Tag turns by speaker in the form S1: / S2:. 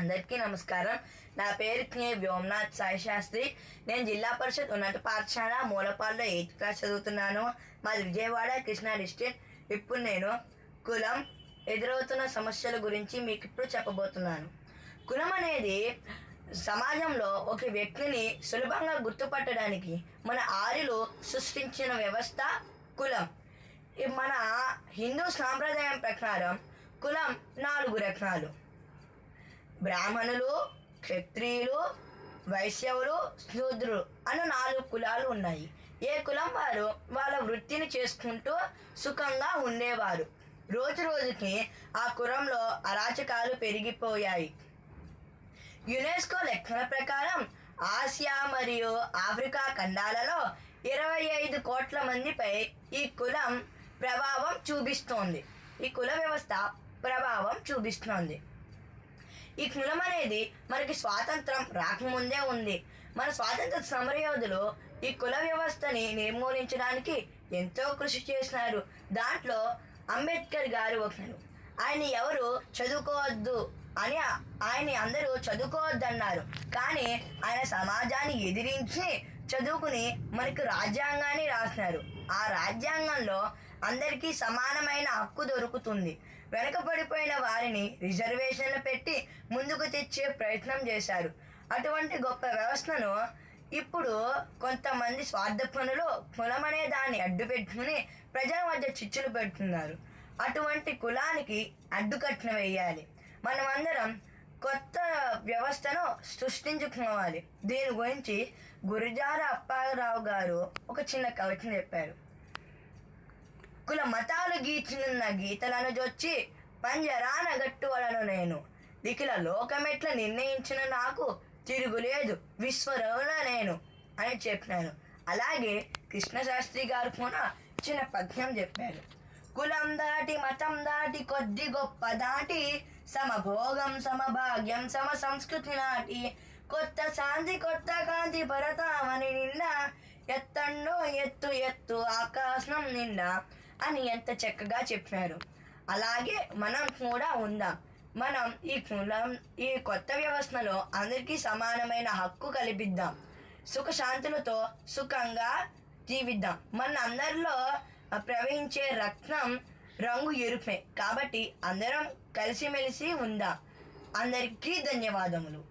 S1: అందరికీ నమస్కారం. నా పేరు కే. వ్యోమనాథ్ సాయి శాస్త్రి. నేను జిల్లా పరిషత్ ఉన్నత పాఠశాల మూలపాల్లో ఎయిత్ క్లాస్ చదువుతున్నాను. మాది విజయవాడ కృష్ణా డిస్ట్రిక్ట్. ఇప్పుడు నేను కులం ఎదురవుతున్న సమస్యల గురించి మీకు ఇప్పుడు చెప్పబోతున్నాను. కులం అనేది సమాజంలో ఒక వ్యక్తిని సులభంగా గుర్తుపట్టడానికి మన ఆర్యులు సృష్టించిన వ్యవస్థ కులం. ఈ మన హిందూ సాంప్రదాయం ప్రకారం కులం నాలుగు రకాలు. బ్రాహ్మణులు క్షత్రియులు వైశ్యవులు శూద్రులు అను నాలుగు కులాలు ఉన్నాయి. ఏ కులం వారు వాళ్ళ వృత్తిని చేసుకుంటూ సుఖంగా ఉండేవారు. రోజు రోజుకి ఆ కులంలో అరాచకాలు పెరిగిపోయాయి. యునెస్కో లెక్కల ప్రకారం ఆసియా మరియు ఆఫ్రికా ఖండాలలో ఇరవై ఐదు కోట్ల మందిపై ఈ కులం ప్రభావం చూపిస్తోంది. ఈ కుల వ్యవస్థ ప్రభావం చూపిస్తోంది. ఈ కులం అనేది మనకి స్వాతంత్రం రాకముందే ఉంది. మన స్వాతంత్ర సమరయోధులు ఈ కుల వ్యవస్థని నిర్మూలించడానికి ఎంతో కృషి చేసినారు. దాంట్లో అంబేద్కర్ గారు ఒకరు. ఆయన ఎవరు? చదువుకోవద్దు అని ఆయన అందరూ చదువుకోవద్దన్నారు. కానీ ఆయన సమాజాన్ని ఎదిరించి చదువుకుని మనకు రాజ్యాంగాన్ని రాసినారు. ఆ రాజ్యాంగంలో అందరికీ సమానమైన హక్కు దొరుకుతుంది. వెనకబడిపోయిన వారిని రిజర్వేషన్లు పెట్టి ముందుకు తెచ్చే ప్రయత్నం చేశారు అటువంటి గొప్ప వ్యవస్థను ఇప్పుడు కొంతమంది స్వార్థ పనులు కులమనే దాన్ని అడ్డు పెట్టుకుని ప్రజల మధ్య చిచ్చులు పెడుతున్నారు. అటువంటి కులానికి అడ్డుకట్న వేయాలి. మనమందరం కొత్త వ్యవస్థను సృష్టించుకోవాలి. దీని గురించి గురిజార అప్పారావు గారు ఒక చిన్న కవితను చెప్పారు. కుల మతాలు గీచినున్న గీతలను జొచ్చి పంజరాన గట్టువలను నేను. దికిల లోకమెట్ల నిర్ణయించిన నాకు తిరుగులేదు విశ్వరవున నేను అని చెప్పాను అలాగే కృష్ణశాస్త్రి గారు కూడా చిన్న పద్యం చెప్పారు. కులం దాటి మతం దాటి కొద్ది గొప్ప దాటి సమభోగం సమభాగ్యం సమ సంస్కృతి నాటి కొత్త శాంతి కొత్త కాంతి భరతామని నిండా ఎత్తండో ఎత్తు ఎత్తు ఆకాశం నిండా అని ఎంత చక్కగా చెప్పారు. అలాగే మనం కూడా ఉందాం. మనం ఈ కులం ఈ కొత్త వ్యవస్థలో అందరికీ సమానమైన హక్కు కల్పిద్దాం. సుఖశాంతులతో సుఖంగా జీవిద్దాం. మన అందరిలో ప్రవహించే రక్తం రంగు ఎరుపే. కాబట్టి అందరం కలిసిమెలిసి ఉందాం. అందరికీ ధన్యవాదములు.